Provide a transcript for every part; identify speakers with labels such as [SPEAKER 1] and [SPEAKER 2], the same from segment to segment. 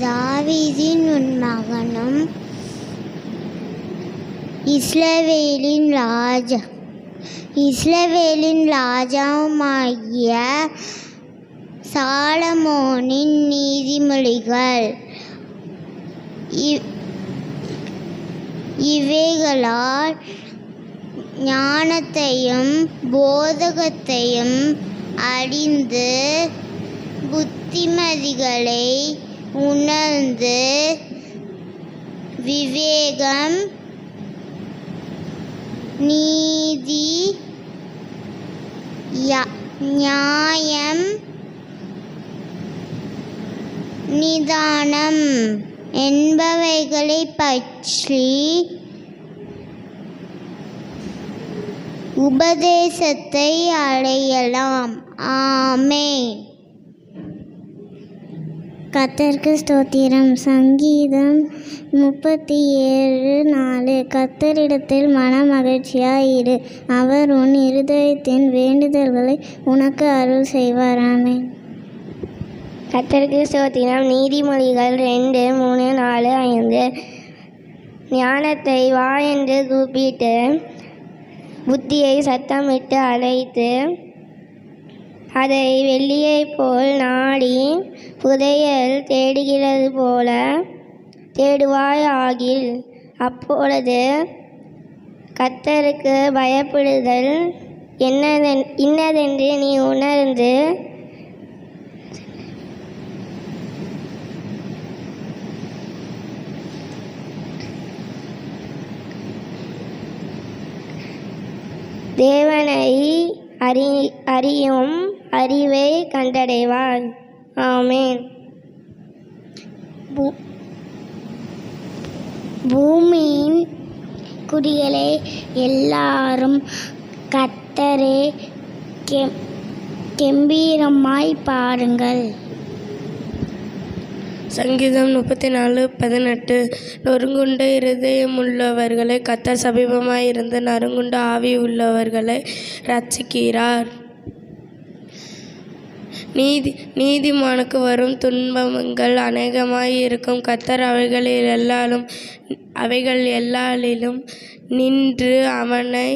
[SPEAKER 1] தாவீதின் உன் மகனும் இஸ்லவேலின் ராஜா இஸ்லவேலின் ராஜாவுமாகிய சாலமோனின் நீதிமொழிகள். இவைகளால் ஞானத்தையும் போதகத்தையும் அறிந்து புத்திமதிகளை உணர்ந்து விவேகம் நீதி நியாயம் நிதானம் என்பவைகளை பற்றி உபதேசத்தை அடையலாம். ஆமே கத்தருக்கு ஸ்தோத்திரம். சங்கீதம் முப்பத்தி ஏழு நாலு. கத்தரிடத்தில் மன மகிழ்ச்சியாயிரு அவர் உன் இருதயத்தின் வேண்டுதல்களை உனக்கு அருள் செய்வார். ஆமென்.
[SPEAKER 2] கத்தருக்கு ஸ்தோத்திரம். நீதிமொழிகள் ரெண்டு மூணு நாலு ஐந்து. ஞானத்தை வா என்று கூப்பிட்டு புத்தியை சத்தமிட்டு அழைத்து அதை வெள்ளியைப் போல் நாடி புதையல் தேடுகிறது போல தேடுவாய் ஆகில் அப்பொழுது கத்தருக்கு பயப்படுதல் என்னதென் இன்னதென்று நீ உணர்ந்து தேவனை அறி அறியும் அறிவை கண்டடைவான். ஆமேன்.
[SPEAKER 1] பூ- பூமியின் குடிகளே எல்லாரும் கத்தரே கெம் கெம்பீரமாய் பாருங்கள்.
[SPEAKER 3] சங்கீதம் முப்பத்தி நாலு பதினெட்டு. நொறுங்குண்ட இருதயமுள்ளவர்களை கத்தர் சமீபமாயிருந்து நறுங்குண்ட ஆவி உள்ளவர்களை ரட்சிக்கிறார் நீதி நீதிமானுக்கு வரும் துன்பங்கள் அநேகமாய் இருக்கும் கத்தர் அவைகளில் எல்லாலும் அவைகள் எல்லாலிலும் நின்று அவனை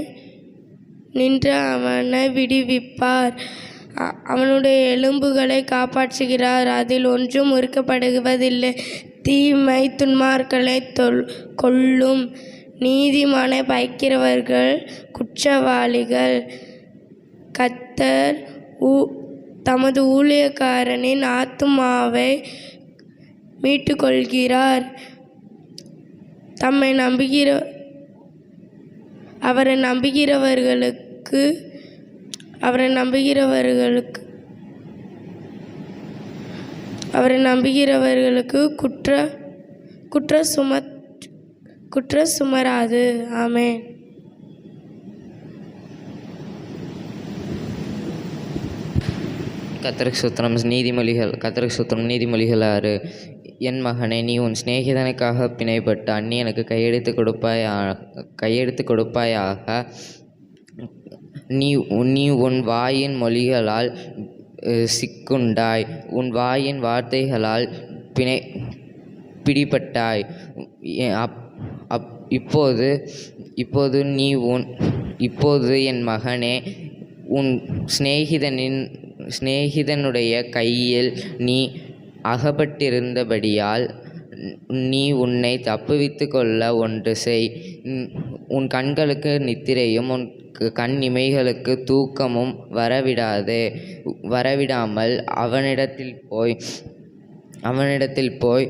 [SPEAKER 3] நின்று அவனை விடுவிப்பார். அவனுடைய எலும்புகளை காப்பாற்றுகிறார். அதில் ஒன்றும் முறுக்கப்படுவதில்லை தீமை துன்மார்களை தொல் கொள்ளும் நீதிமானை பயக்கிறவர்கள் குற்றவாளிகள். கத்தர் ஊ தமது ஊழியக்காரனின் ஆத்துமாவை மீட்டுக்கொள்கிறார். தம்மை நம்புகிற அவரை நம்புகிறவர்களுக்கு அவரை நம்புகிறவர்களுக்கு அவரை நம்புகிறவர்களுக்கு குற்ற குற்ற சும குற்ற சுமராது. ஆமேன்.
[SPEAKER 4] கத்தருக்கு சுத்திரம் நீதிமொழிகள் கத்தருக்கு சுத்திரம் நீதிமொழிகள் ஆறு. என் மகனே நீ உன் சிநேகிதனுக்காக பிணைப்பட்டு அந்நியனுக்கு கையெழுத்து கொடுப்பாயா கையெழுத்து கொடுப்பாயாக. நீ உன்- நீ உன் வாயின் மொழிகளால் சிக்குண்டாய். உன் வாயின் வார்த்தைகளால் பிணை பிடிபட்டாய். எ- அப் அப் இப்போது இப்போது நீ உன் இப்போது என் மகனே உன் சிநேகிதனின் சிநேகிதனுடைய கையில் நீ அகப்பட்டிருந்தபடியால் நீ உன்னை தப்புவித்து கொள்ள ஒன்று செய். உன்- உன் கண்களுக்கு நித்திரையும் உன் கண் இமைகளுக்கு தூக்கமும் வரவிடாது. வரவிடாமல் அவனிடத்தில் போய் அவனிடத்தில் போய்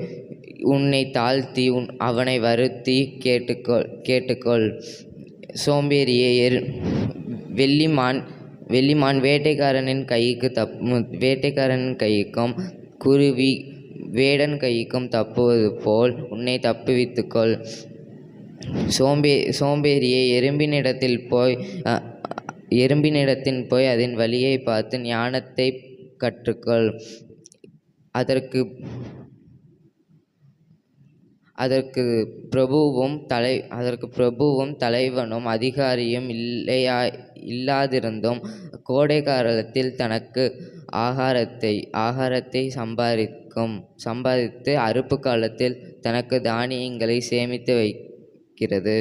[SPEAKER 4] உன்னை தாழ்த்தி உன் அவனை வருத்தி கேட்டுக்கொள் கேட்டுக்கொள். சோம்பேறியே எரு வெள்ளிமான் வெள்ளிமான் வேட்டைக்காரனின் கைக்கு தப் வேட்டைக்காரனின் கைக்கும் குருவி வேடன் கைக்கும் தப்புவது போல் உன்னை தப்புவித்துக்கொள். சோம்பே சோம்பேறியை எறும்பினிடத்தில் போய் அ, எறும்பினிடத்தின் போய் அதன் வழியை பார்த்து ஞானத்தை கற்றுக்கொள். அதற்கு அதற்கு பிரபுவும் தலை அதற்கு பிரபுவும் தலைவனும் அதிகாரியும் இல்லையா இல்லாதிருந்தும் கோடை காலத்தில் தனக்கு ஆகாரத்தை ஆகாரத்தை சம்பாதிக்கும் சம்பாதித்து அறுப்பு காலத்தில் தனக்கு தானியங்களை சேமித்து வைக்கிறது.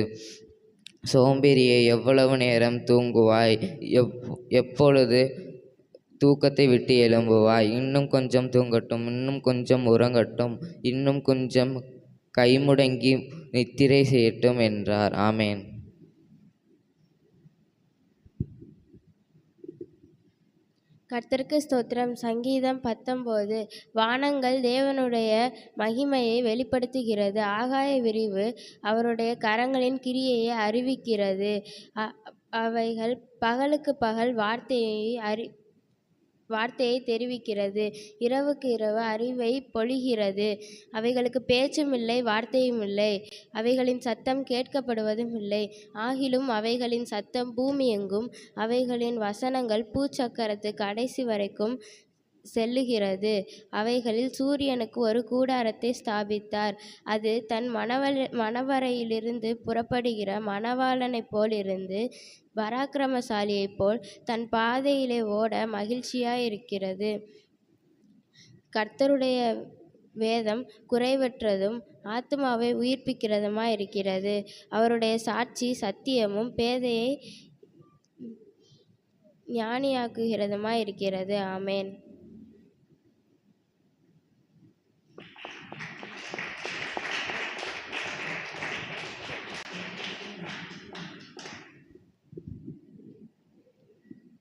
[SPEAKER 4] சோம்பேறியை எவ்வளவு நேரம் தூங்குவாய்? எப் எப்பொழுது தூக்கத்தை விட்டு எழும்புவாய்? இன்னும் கொஞ்சம் தூங்கட்டும் இன்னும் கொஞ்சம் உறங்கட்டும் இன்னும் கொஞ்சம் கைமுடங்கி நித்திரை செய்யட்டும் என்றார். ஆமேன்.
[SPEAKER 2] கர்த்தருக்கு ஸ்தோத்திரம். சங்கீதம் பத்தொம்போது வானங்கள் தேவனுடைய மகிமையை வெளிப்படுத்துகிறது. ஆகாய விரிவு அவருடைய கரங்களின் கிரியையை அறிவிக்கிறது. அவைகள் பகலுக்கு பகல் வார்த்தையை அறி வார்த்தையை தெரிவிக்கிறது. இரவுக்கு இரவு அறிவை பொழிகிறது. அவைகளுக்கு பேச்சும் இல்லை வார்த்தையும் இல்லை. அவைகளின் சத்தம் கேட்கப்படுவதும் இல்லை. ஆகிலும் அவைகளின் சத்தம் பூமி எங்கும். அவைகளின் வசனங்கள் பூச்சக்கரத்து கடைசி வரைக்கும் செல்லுகிறது. அவைகளில் சூரியனுக்கு ஒரு கூடாரத்தை ஸ்தாபித்தார். அது தன் மணவர மணவரையிலிருந்து புறப்படுகிற மணவாளனைப் போல் இருந்து பராக்கிரமசாலியைப் போல் தன் பாதையிலே ஓட மகிழ்ச்சியாயிருக்கிறது. கர்த்தருடைய வேதம் குறைவற்றதும் ஆத்மாவை உயிர்ப்பிக்கிறதுமாய் இருக்கிறது அவருடைய சாட்சி சத்தியமும் பேதையை ஞானியாக்குகிறதுமாய் இருக்கிறது ஆமேன்.